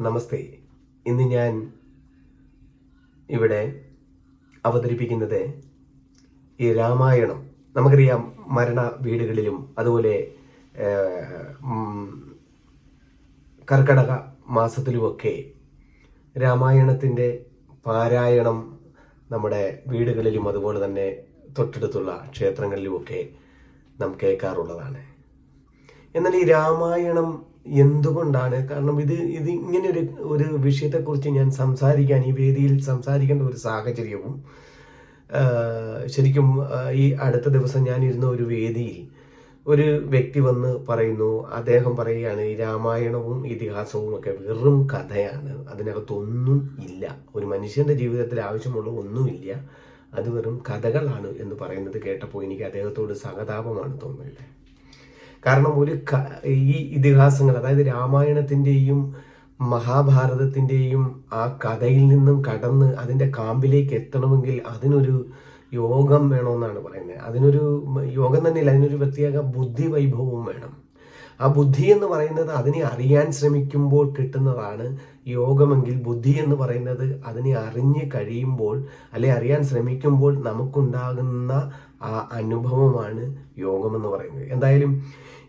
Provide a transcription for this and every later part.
നമസ്തേ. ഇന്ന് ഞാൻ ഇവിടെ അവതരിപ്പിക്കുന്നത് ഈ രാമായണം. നമുക്കറിയാം മരണ വീടുകളിലും അതുപോലെ കർക്കടക മാസത്തിലുമൊക്കെ രാമായണത്തിന്റെ പാരായണം നമ്മുടെ വീടുകളിലും അതുപോലെ തന്നെ തൊട്ടടുത്തുള്ള ക്ഷേത്രങ്ങളിലുമൊക്കെ നാം കേൾക്കാറുള്ളതാണ്. എന്നാൽ ഈ രാമായണം എന്തുകൊണ്ടാണ്? കാരണം ഇത് ഇത് ഇങ്ങനെ ഒരു ഒരു വിഷയത്തെക്കുറിച്ച് ഞാൻ സംസാരിക്കാൻ ഈ വേദിയിൽ സംസാരിക്കേണ്ട ഒരു സാഹചര്യവും ശരിക്കും ഈ അടുത്ത ദിവസം ഞാൻ ഇരുന്ന ഒരു വേദിയിൽ ഒരു വ്യക്തി വന്ന് പറയുന്നു അദ്ദേഹം പറയുകയാണ് ഈ രാമായണവും ഇതിഹാസവും ഒക്കെ വെറും കഥയാണ്. അതിനകത്തൊന്നും ഇല്ല. ഒരു മനുഷ്യന്റെ ജീവിതത്തിൽ ആവശ്യമുള്ള ഒന്നുമില്ല അത് വെറും കഥകളാണ് എന്ന് പറയുന്നത് കേട്ടപ്പോൾ എനിക്ക് അദ്ദേഹത്തോട് സഹതാപമാണ് തോന്നുന്നത്. കാരണം ഒരു ഈ ഇതിഹാസങ്ങൾ അതായത് രാമായണത്തിന്റെയും മഹാഭാരതത്തിന്റെയും ആ കഥയിൽ നിന്നും കടന്ന് അതിന്റെ കാമ്പിലേക്ക് എത്തണമെങ്കിൽ അതിനൊരു യോഗം വേണമെന്നാണ് പറയുന്നത്. അതിനൊരു യോഗം തന്നെയില്ല അതിനൊരു പ്രത്യേക ബുദ്ധി വൈഭവവും വേണം. ആ ബുദ്ധി എന്ന് പറയുന്നത് അതിനെ അറിയാൻ ശ്രമിക്കുമ്പോൾ കിട്ടുന്നതാണ് യോഗമെങ്കിൽ ബുദ്ധി എന്ന് പറയുന്നത് അതിനെ അറിഞ്ഞ് കഴിയുമ്പോൾ അല്ലെ അറിയാൻ ശ്രമിക്കുമ്പോൾ നമുക്കുണ്ടാകുന്ന ആ അനുഭവമാണ് എന്ന് പറയുന്നത്. എന്തായാലും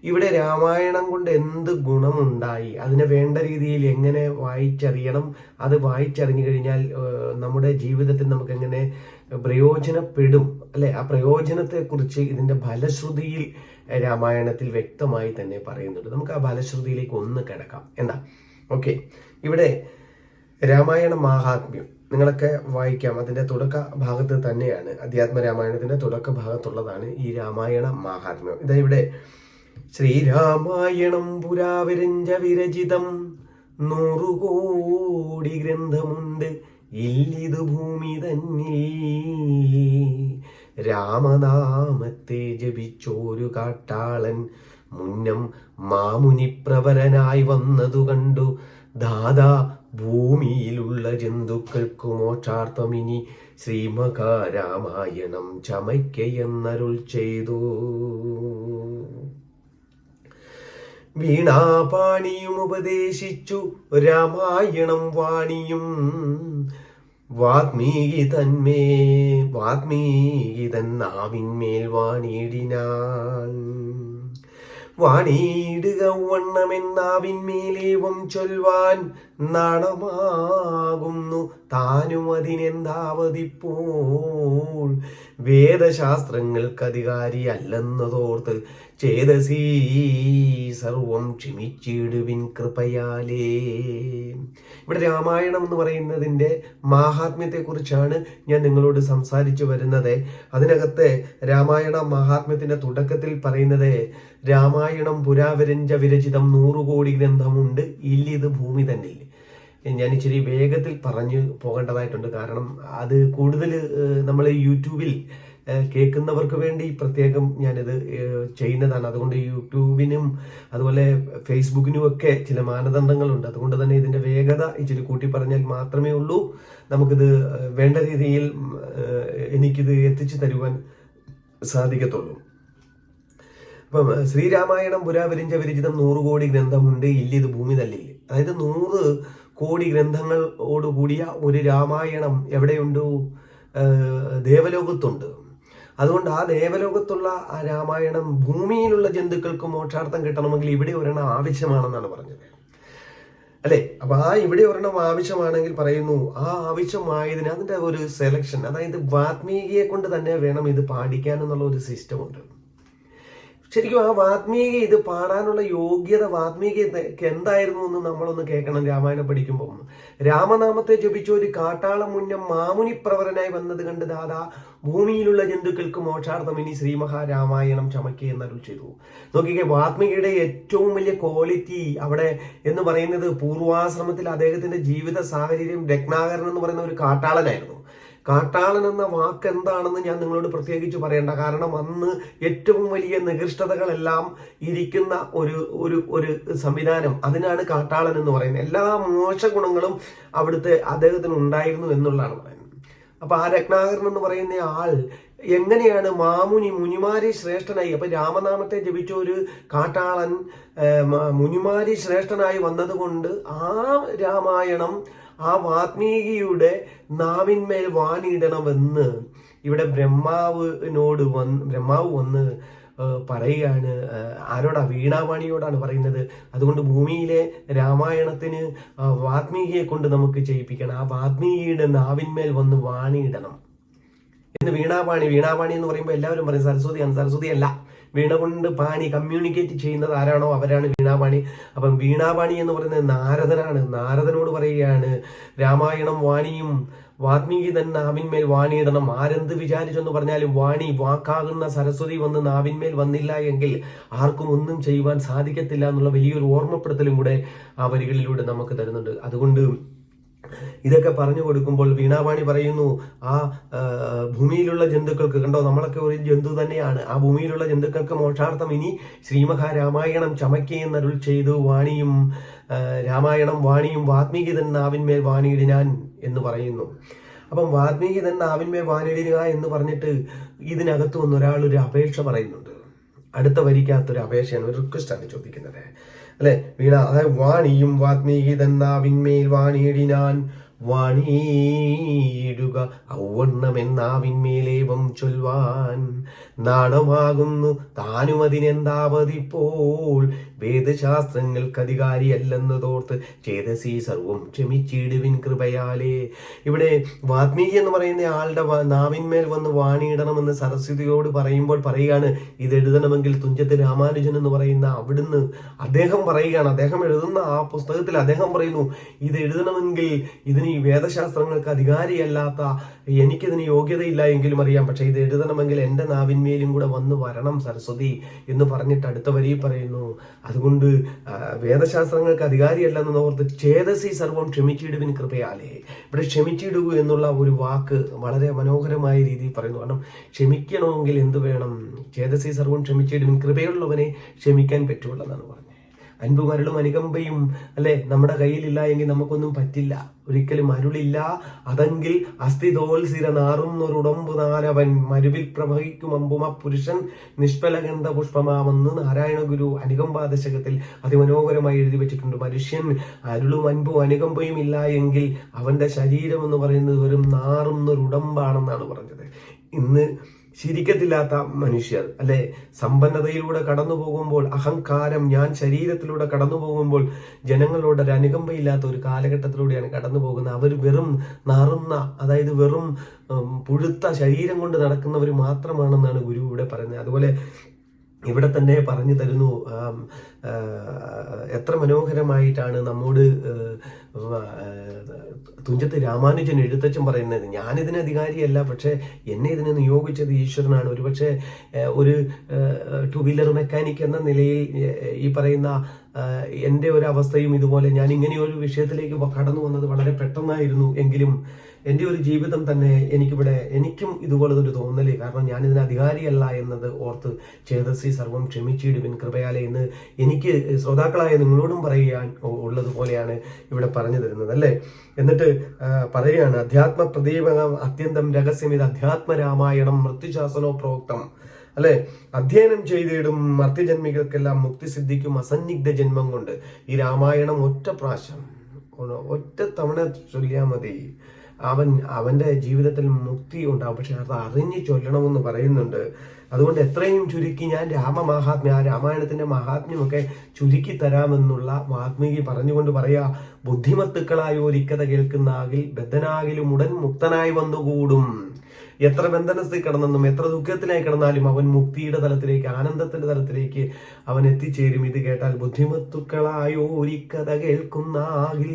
ഇവിടെ രാമായണം കൊണ്ട് എന്ത് ഗുണമുണ്ടായി അതിനെ വേണ്ട രീതിയിൽ എങ്ങനെ വായിച്ചറിയണം അത് വായിച്ചറിഞ്ഞു കഴിഞ്ഞാൽ നമ്മുടെ ജീവിതത്തിൽ നമുക്ക് എങ്ങനെ പ്രയോജനപ്പെടും അല്ലെ? ആ പ്രയോജനത്തെക്കുറിച്ച് ഇതിന്റെ ഫലശ്രുതിയിൽ രാമായണത്തിൽ വ്യക്തമായി തന്നെ പറയുന്നുണ്ട്. നമുക്ക് ആ ഫലശ്രുതിയിലേക്ക് ഒന്ന് കിടക്കാം. എന്താ? ഓക്കെ. ഇവിടെ രാമായണ മാഹാത്മ്യം നിങ്ങളൊക്കെ വായിക്കാം. അതിന്റെ തുടക്ക ഭാഗത്ത് തന്നെയാണ്. അധ്യാത്മ രാമായണത്തിന്റെ തുടക്ക ഭാഗത്തുള്ളതാണ് ഈ രാമായണ മഹാത്മ്യം. ഇതാ ഇവിടെ ശ്രീരാമായണം പുരാവിരഞ്ച വിരചിതം നൂറുകോടി ഗ്രന്ഥമുണ്ട്. ഇല്ലിതു ഭൂമി തന്നിൽ രാമനാമത്തെ ജപിച്ചോരു കാട്ടാളൻ. മുന്നം മാമുനിപ്രവരനായി വന്നതു കണ്ടു. ദാദാ ഭൂമിയിലുള്ള ജന്തുക്കൾക്കു മോക്ഷാർത്ഥമിനി ശ്രീമകാരാമായണം ചമയ്ക്കയെന്നരുൾ ചെയ്തു. വീണാപാണിയും ഉപദേശിച്ചു. രാമായണം വാണിയും വാത്മീകി തന്മേ വാത്മീകി തന്നാവിന്മേൽ വാണിയിടിനാൻ വാണിയിടുക വണ്ണമെന്നാവിന്മേലേവം ചൊൽവാൻ നാണമാകുന്നു താനും അതിനെന്താവതിപ്പോൾ വേദശാസ്ത്രങ്ങൾക്ക് അല്ലെന്നതോർത്ത് ചേതസീ സർവം ക്ഷമിച്ചിടുവിൻ കൃപയാലേ. ഇവിടെ രാമായണം എന്ന് പറയുന്നതിന്റെ മാഹാത്മ്യത്തെക്കുറിച്ചാണ് ഞാൻ നിങ്ങളോട് സംസാരിച്ചു വരുന്നത്. അതിനകത്ത് രാമായണ മഹാത്മ്യത്തിന്റെ തുടക്കത്തിൽ പറയുന്നത് രാമായണം പുരാവരഞ്ച വിരചിതം നൂറുകോടി ഗ്രന്ഥമുണ്ട് ഇല്ലിത് ഭൂമി തന്നെ ഞാൻ ഇച്ചിരി വേഗത്തിൽ പറഞ്ഞു പോകേണ്ടതായിട്ടുണ്ട്. കാരണം അത് കൂടുതൽ നമ്മൾ യൂട്യൂബിൽ കേൾക്കുന്നവർക്ക് വേണ്ടി പ്രത്യേകം ഞാനിത് ചെയ്യുന്നതാണ്. അതുകൊണ്ട് യൂട്യൂബിനും അതുപോലെ ഫേസ്ബുക്കിനും ഒക്കെ ചില മാനദണ്ഡങ്ങളുണ്ട്. അതുകൊണ്ട് തന്നെ ഇതിന്റെ വേഗത ഇച്ചിരി കൂട്ടി പറഞ്ഞാൽ മാത്രമേ ഉള്ളൂ. നമുക്കിത് വേണ്ട രീതിയിൽ എനിക്കിത് എത്തിച്ചു തരുവാൻ സാധിക്കത്തുള്ളൂ. ഇപ്പം ശ്രീരാമായണം പുരാവിരിഞ്ച വിരചിതം നൂറ് കോടി ഗ്രന്ഥമുണ്ട്. ഇല്ല ഇല്ലിത് ഭൂമി തല്ലില്ല? അതായത് നൂറ് കോടി ഗ്രന്ഥങ്ങളോടുകൂടിയ ഒരു രാമായണം എവിടെയുണ്ട്? ദേവലോകത്തുണ്ട്. അതുകൊണ്ട് ആ ദേവലോകത്തുള്ള ആ രാമായണം ഭൂമിയിലുള്ള ജന്തുക്കൾക്ക് മോക്ഷാർത്ഥം കിട്ടണമെങ്കിൽ ഇവിടെ ഒരെണ്ണം ആവശ്യമാണെന്നാണ് പറഞ്ഞത്. അല്ലെ? അപ്പൊ ആ ഇവിടെ ഒരെണ്ണം ആവശ്യമാണെങ്കിൽ പറയുന്നു ആ ആവശ്യമായതിന് അതിന്റെ ഒരു സെലക്ഷൻ അതായത് വാത്മീകിയെ കൊണ്ട് തന്നെ വേണം ഇത് പാടിക്കാൻ എന്നുള്ള ഒരു സിസ്റ്റം ഉണ്ട്. ശരിക്കും ആ വാത്മീകി ഇത് പാടാനുള്ള യോഗ്യത വാത്മീകിക്ക് എന്തായിരുന്നു എന്ന് നമ്മളൊന്ന് കേൾക്കണം രാമായണം പഠിക്കുമ്പോൾ രാമനാമത്തെ ജപിച്ച ഒരു കാട്ടാളം മുന്നം മാമുനി പ്രവരനായി വന്നത് കണ്ട് ദാദാ ഭൂമിയിലുള്ള ജന്തുക്കൾക്ക് മോക്ഷാർത്ഥം ഇനി ശ്രീമഹാരാമായണം ചമക്കി എന്നൊരു ചെയ്തു. നോക്കിക്കേ വാത്മീകിയുടെ ഏറ്റവും വലിയ ക്വാളിറ്റി അവിടെ എന്ന് പറയുന്നത് പൂർവാശ്രമത്തിൽ അദ്ദേഹത്തിന്റെ ജീവിത സാഹചര്യം രത്നാകരൻ എന്ന് പറയുന്ന ഒരു കാട്ടാളനായിരുന്നു. കാട്ടാളൻ എന്ന വാക്ക് എന്താണെന്ന് ഞാൻ നിങ്ങളോട് പ്രത്യേകിച്ച് പറയേണ്ട. കാരണം അന്ന് ഏറ്റവും വലിയ നികൃഷ്ടതകളെല്ലാം ഇരിക്കുന്ന ഒരു ഒരു ഒരു സംവിധാനം അതിനാണ് കാട്ടാളൻ എന്ന് പറയുന്നത്. എല്ലാ മോശ ഗുണങ്ങളും അവിടുത്തെ അദ്ദേഹത്തിന് ഉണ്ടായിരുന്നു എന്നുള്ളതാണ് പറയുന്നത്. അപ്പൊ ആ രത്നാകരൻ എന്ന് പറയുന്ന ആൾ എങ്ങനെയാണ് മാമുനി മുനിമാരി ശ്രേഷ്ഠനായി? അപ്പൊ രാമനാമത്തെ ജപിച്ച ഒരു കാട്ടാളൻ മുനിമാരി ശ്രേഷ്ഠനായി വന്നതുകൊണ്ട് ആ രാമായണം ആ വാത്മീകിയുടെ നാവിന്മേൽ വാനിടണമെന്ന് ഇവിടെ ബ്രഹ്മാവിനോട് വന്ന് ബ്രഹ്മാവ് വന്ന് പറയുകയാണ്. ആരോടാ? വീണാവാണിയോടാണ് പറയുന്നത്. അതുകൊണ്ട് ഭൂമിയിലെ രാമായണത്തിന് വാത്മീകിയെ കൊണ്ട് നമുക്ക് ചെയ്യിപ്പിക്കണം. ആ വാത്മീകിയുടെ നാവിന്മേൽ വന്ന് വാണിയിടണം എന്ന് വീണാപാണി വീണാപാണി എന്ന് പറയുമ്പോൾ എല്ലാവരും പറയും സരസ്വതിയാണ് സരസ്വതി അല്ല. വീണ കൊണ്ട് പാണി കമ്മ്യൂണിക്കേറ്റ് ചെയ്യുന്നത് ആരാണോ അവരാണ് വീണാപാണി. അപ്പം വീണാപാണി എന്ന് പറയുന്നത് നാരദനാണ്. നാരദനോട് പറയുകയാണ് രാമായണം വാണിയും വാത്മീകി തന്നെ നാവിന്മേൽ വാണിയിടണം. ആരെന്ത് വിചാരിച്ചെന്ന് പറഞ്ഞാലും വാണി വാക്കാകുന്ന സരസ്വതി വന്ന് നാവിന്മേൽ വന്നില്ല എങ്കിൽ ആർക്കും ഒന്നും ചെയ്യുവാൻ സാധിക്കത്തില്ല എന്നുള്ള വലിയൊരു ഓർമ്മപ്പെടുത്തലും കൂടെ ആ വരികളിലൂടെ നമുക്ക് തരുന്നുണ്ട്. അതുകൊണ്ട് ഇതൊക്കെ പറഞ്ഞു കൊടുക്കുമ്പോൾ വീണാപാണി പറയുന്നു ആ ഭൂമിയിലുള്ള ജന്തുക്കൾക്ക് കണ്ടോ നമ്മളൊക്കെ ഒരു ജന്തു തന്നെയാണ്. ആ ഭൂമിയിലുള്ള ജന്തുക്കൾക്ക് മോക്ഷാർത്ഥം ഇനി ശ്രീമഹാരാമായണം രാമായണം അരുൾ ചെയ്തു വാണിയും രാമായണം വാണിയും വാത്മീകി തൻ നാവിന്മേൽ വാണിയിടിനാൻ എന്ന് പറയുന്നു. അപ്പം വാത്മീകി തൻ നാവിന്മേൽ വാണിയിടുക എന്ന് പറഞ്ഞിട്ട് ഇതിനകത്ത് വന്ന് ഒരാൾ ഒരു അപേക്ഷ പറയുന്നുണ്ട്. അടുത്ത വരിക്കകത്തൊരു അപേക്ഷയാണ് ഒരു റിക്വസ്റ്റാണ് ചോദിക്കുന്നത്. അല്ലെ? വീണ അതായത് വാണിയും വാത്മീകി തന്നാവിന്മേൽ വാണിയിടിനാൻ വാണിയിടുക ഔവണ്ണമെന്നാവിന്മേലേവം ചൊൽവാൻ. നാണമാകുന്നു. താനും അതിനെന്താവതിപ്പോൾ വേദശാസ്ത്രങ്ങൾക്ക് അധികാരിയല്ലെന്ന് തോർത്ത് ചേതസി സർവം ക്ഷമിച്ചിടുവിൻ കൃപയാലേ. ഇവിടെ വാത്മീകി എന്ന് പറയുന്ന ആളുടെ നാവിന്മേൽ വന്ന് വാണിയിടണമെന്ന് സരസ്വതിയോട് പറയുമ്പോൾ പറയുകയാണ് ഇത് എഴുതണമെങ്കിൽ തുഞ്ചത്ത് രാമാനുജൻ എന്ന് പറയുന്ന അവിടുന്ന് അദ്ദേഹം പറയുകയാണ്. അദ്ദേഹം എഴുതുന്ന ആ പുസ്തകത്തിൽ അദ്ദേഹം പറയുന്നു ഇത് എഴുതണമെങ്കിൽ ഇതിന് ഈ വേദശാസ്ത്രങ്ങൾക്ക് അധികാരിയല്ലാത്ത എനിക്കിതിന് യോഗ്യതയില്ല എങ്കിലും അറിയാം. പക്ഷേ ഇത് എഴുതണമെങ്കിൽ എന്റെ നാവിന്മേലും കൂടെ വന്ന് വരണം സരസ്വതി എന്ന് പറഞ്ഞിട്ട് അടുത്ത വരി പറയുന്നു. അതുകൊണ്ട് വേദശാസ്ത്രങ്ങൾക്ക് അധികാരിയല്ലെന്ന് ഓർത്ത് ചേതസി സർവം ക്ഷമിച്ചിടുവിൻ കൃപയാലേ. ഇവിടെ ക്ഷമിച്ചിടുക എന്നുള്ള ഒരു വാക്ക് വളരെ മനോഹരമായ രീതിയിൽ പറയുന്നു. കാരണം ക്ഷമിക്കണമെങ്കിൽ എന്ത് വേണം? ചേതസി സർവം ക്ഷമിച്ചിടുവിൻ കൃപയുള്ളവനെ ക്ഷമിക്കാൻ പറ്റുള്ളൂ എന്നാണ് പറഞ്ഞത്. അൻപും അരുളും അനുകമ്പയും അല്ലെ? നമ്മുടെ കയ്യിലില്ല എങ്കിൽ നമുക്കൊന്നും പറ്റില്ല. ഒരിക്കലും അരുളില്ല. അതെങ്കിൽ അസ്ഥിതോൽസിര നാറുന്നൊരുടമ്പു നാരവൻ മരുവിൽ പ്രവഹിക്കും അമ്പുമ പുരുഷൻ നിഷ്ഫലഗന്ധ പുഷ്പമാമെന്ന് നാരായണ ഗുരു അനുകമ്പാദശകത്തിൽ അതിമനോഹരമായി എഴുതി വെച്ചിട്ടുണ്ട്. മനുഷ്യൻ അരുളും അൻപും അനുകമ്പയും ഇല്ല എങ്കിൽ അവന്റെ ശരീരം എന്ന് പറയുന്നത് വെറും നാറുന്നൊരുടമ്പാണെന്നാണ് പറഞ്ഞത്. ഇന്ന് ശരിക്കത്തില്ലാത്ത മനുഷ്യർ അല്ലെ? സമ്പന്നതയിലൂടെ കടന്നു പോകുമ്പോൾ അഹങ്കാരം ഞാൻ ശരീരത്തിലൂടെ കടന്നു പോകുമ്പോൾ ജനങ്ങളോട് ഒരു അനുകമ്പയില്ലാത്ത ഒരു കാലഘട്ടത്തിലൂടെയാണ് കടന്നു പോകുന്നത്. അവർ വെറും നാറുന്ന അതായത് വെറും പുഴുത്ത ശരീരം കൊണ്ട് നടക്കുന്നവർ മാത്രമാണെന്നാണ് ഗുരു ഇവിടെ പറയുന്നത്. അതുപോലെ ഇവിടെ തന്നെ പറഞ്ഞു തരുന്നു. എത്ര മനോഹരമായിട്ടാണ് നമ്മോട് തുഞ്ചത്ത് രാമാനുജൻ എഴുത്തച്ഛൻ പറയുന്നത്. ഞാനിതിന് അധികാരിയല്ല പക്ഷേ എന്നെ ഇതിന് നിയോഗിച്ചത് ഈശ്വരനാണ്. ഒരുപക്ഷെ ഒരു ടു വീലർ മെക്കാനിക് എന്ന നിലയിൽ ഈ പറയുന്ന എന്റെ ഒരു അവസ്ഥയും ഇതുപോലെ ഞാൻ ഇങ്ങനെ ഒരു വിഷയത്തിലേക്ക് കടന്നു വന്നത് വളരെ പെട്ടെന്നായിരുന്നു. എങ്കിലും എന്റെ ഒരു ജീവിതം തന്നെ എനിക്കിവിടെ എനിക്കും ഇതുപോലെ ഒരു തോന്നൽ. കാരണം ഞാനിതിന് അധികാരിയല്ല എന്നത് ഓർത്ത് ചേതസി സർവം ക്ഷമിച്ചിടുവിൻ കൃപയാലെ എന്ന് എനിക്ക് ശ്രോതാക്കളായ നിങ്ങളോടും പറയാൻ ഉള്ളതുപോലെയാണ് ഇവിടെ പറഞ്ഞു തരുന്നത് അല്ലേ? എന്നിട്ട് പറയുകയാണ് അധ്യാത്മ പ്രദീപകം അത്യന്തം രഹസ്യം. ഇത് അധ്യാത്മ രാമായണം മൃത്യുശാസനോ പ്രോക്തം. അല്ലെ? അധ്യയനം ചെയ്തിടും മർത്യജന്മികൾക്കെല്ലാം മുക്തി സിദ്ധിക്കും അസന്നിഗ്ധ ജന്മം കൊണ്ട്. ഈ രാമായണം ഒറ്റ പ്രാവശ്യം ഒറ്റ തവണ ചൊല്ലിയാൽ മതി. അവൻ അവന്റെ ജീവിതത്തിൽ മുക്തി ഉണ്ടാവും. പക്ഷെ അത് അറിഞ്ഞു ചൊല്ലണമെന്ന് പറയുന്നുണ്ട്. അതുകൊണ്ട് എത്രയും ചുരുക്കി ഞാൻ രാമമാഹാത്മ്യം ആ രാമായണത്തിന്റെ മഹാത്മ്യമൊക്കെ ചുരുക്കി തരാമെന്നുള്ള വാത്മീകി പറഞ്ഞുകൊണ്ട് പറയാ ബുദ്ധിമത്തുക്കളായ ഒരിക്കത കേൾക്കുന്ന ആകിൽ ബദ്ധനാകിലും ഉടൻ മുക്തനായി വന്നുകൂടും. എത്ര ബന്ധനത്തിൽ കിടന്നെന്നും എത്ര ദുഃഖത്തിലായി കിടന്നാലും അവൻ മുക്തിയുടെ തലത്തിലേക്ക് ആനന്ദത്തിന്റെ തലത്തിലേക്ക് അവൻ എത്തിച്ചേരും. ഇത് കേട്ടാൽ ബുദ്ധിമത്തുക്കളായോ കഥ കേൾക്കുന്നാകിൽ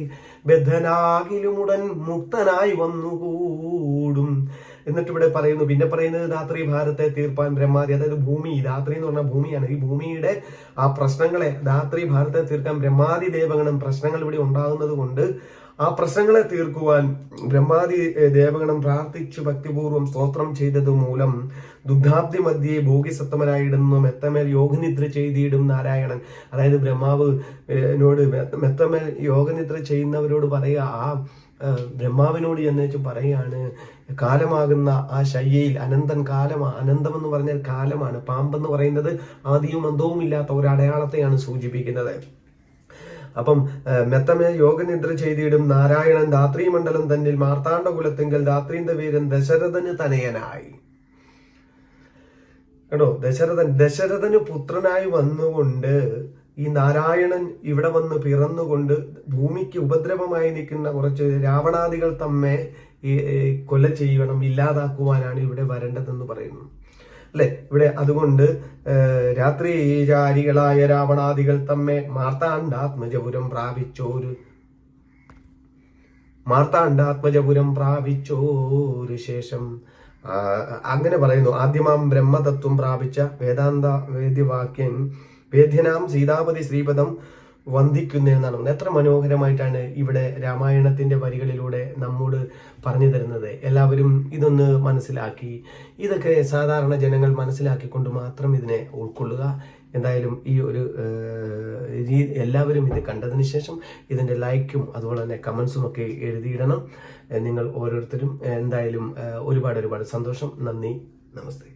ബദ്ധനാകിലും ഉടൻ മുക്തനായി വന്നുകൂടും. എന്നിട്ട് ഇവിടെ പറയുന്നു പിന്നെ പറയുന്നത് രാത്രി ഭാരത്തെ തീർപ്പാൻ ബ്രഹ്മാതി അതായത് ഭൂമി രാത്രി എന്ന് പറഞ്ഞ ഭൂമിയാണ്. ഈ ഭൂമിയുടെ ആ പ്രശ്നങ്ങളെ രാത്രി ഭാരത്തെ തീർക്കാൻ ബ്രഹ്മാതി ദേവഗണം പ്രശ്നങ്ങൾ ഇവിടെ ഉണ്ടാകുന്നത് കൊണ്ട് ആ പ്രശ്നങ്ങളെ തീർക്കുവാൻ ബ്രഹ്മാതി ദേവഗണം പ്രാർത്ഥിച്ചു ഭക്തിപൂർവം സ്തോത്രം ചെയ്തത് മൂലം ദുഗ്ധാബ്ദി മധ്യേ ഭോഗിസത്തമരായിടുന്നു മെത്തമേൽ യോഗനിദ്ര ചെയ്തിടും നാരായണൻ. അതായത് ബ്രഹ്മാവ് എന്നോട് നോട് മെത്തമേൽ യോഗനിദ്ര ചെയ്യുന്നവരോട് പറയുക ആ ബ്രഹ്മാവിനോട് ചെന്നേച്ച് പറയുകയാണ് കാലമാകുന്ന ആ ശയ്യയിൽ അനന്തൻ കാലമാ അനന്തം എന്ന് പറഞ്ഞാൽ കാലമാണ്. പാമ്പെന്ന് പറയുന്നത് ആദിയും അന്തവും ഇല്ലാത്ത ഒരു അടയാളത്തെയാണ് സൂചിപ്പിക്കുന്നത്. അപ്പം മെത്തമേ യോഗനിദ്ര ചെയ്തിടും. നാരായണൻ ധാത്രീമണ്ഡലം തന്നിൽ മാർത്താണ്ഡ കുലത്തിങ്കൽ ധാത്രീന്ത വീരൻ ദശരഥന് തനയനായി. കേട്ടോ ദശരഥൻ ദശരഥന് പുത്രനായി വന്നുകൊണ്ട് ഈ നാരായണൻ ഇവിടെ വന്ന് പിറന്നുകൊണ്ട് ഭൂമിക്ക് ഉപദ്രവമായി നിൽക്കുന്ന കുറച്ച് രാവണാദികൾ തമ്മെ കൊല ചെയ്യണം ഇല്ലാതാക്കുവാനാണ് ഇവിടെ വരേണ്ടതെന്ന് പറയുന്നു. അല്ലെ? ഇവിടെ അതുകൊണ്ട് രാത്രി രാത്രിചാരികളായ രാവണാദികൾ തമ്മെ മാർത്താണ്ഡാത്മജപുരം പ്രാപിച്ചോരു. മാർത്താണ്ഡാത്മജപുരം പ്രാപിച്ചോരു ശേഷം അങ്ങനെ പറയുന്നു ആദ്യമാം ബ്രഹ്മതത്വം പ്രാപിച്ച വേദാന്ത വേദ്യവാക്യൻ വേദ്യനാം സീതാപതി ശ്രീപദം വന്ദിക്കുന്നതെന്നാണ്. എത്ര മനോഹരമായിട്ടാണ് ഇവിടെ രാമായണത്തിന്റെ വരികളിലൂടെ നമ്മോട് പറഞ്ഞു തരുന്നത്. എല്ലാവരും ഇതൊന്ന് മനസ്സിലാക്കി. ഇതൊക്കെ സാധാരണ ജനങ്ങൾ മനസ്സിലാക്കിക്കൊണ്ട് മാത്രം ഇതിനെ ഉൾക്കൊള്ളുക. എന്തായാലും ഈ ഒരു എല്ലാവരും ഇത് കണ്ടതിന് ശേഷം ഇതിന്റെ ലൈക്കും അതുപോലെ തന്നെ കമൻസും ഒക്കെ എഴുതിയിടണം. നിങ്ങൾ ഓരോരുത്തരും എന്തായാലും ഒരുപാട് ഒരുപാട് സന്തോഷം. നന്ദി. നമസ്തേ.